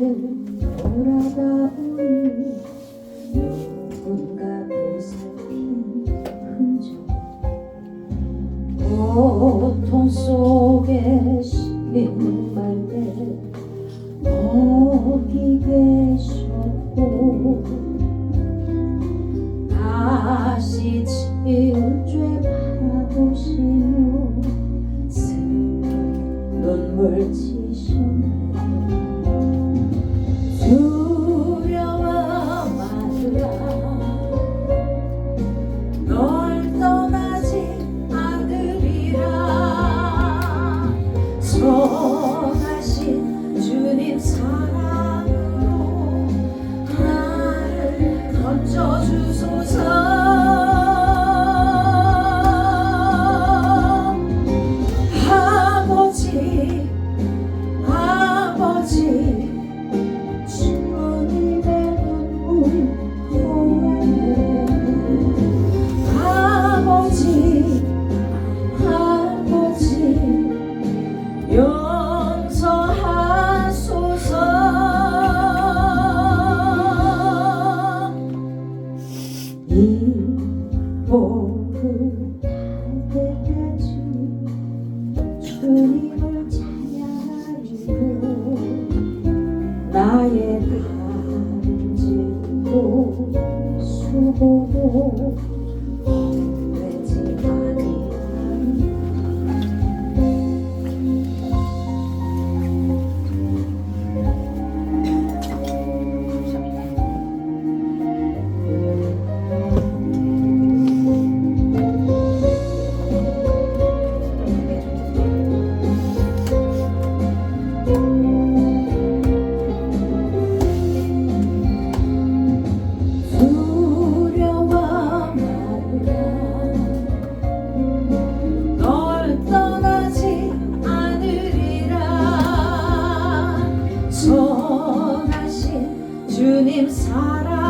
돌아다보니 누군가 보살핀 흔적 고통 속에 시린 말대 거기 계셨고 다시 치유죄 바라보시며 슬픈 눈물 치 oldu 주님 사랑.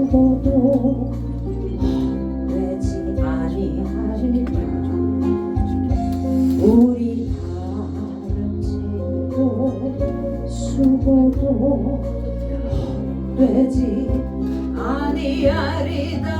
아무도 되지 아니하리라. 우리 다른 친구 수고도 되지 아니하리다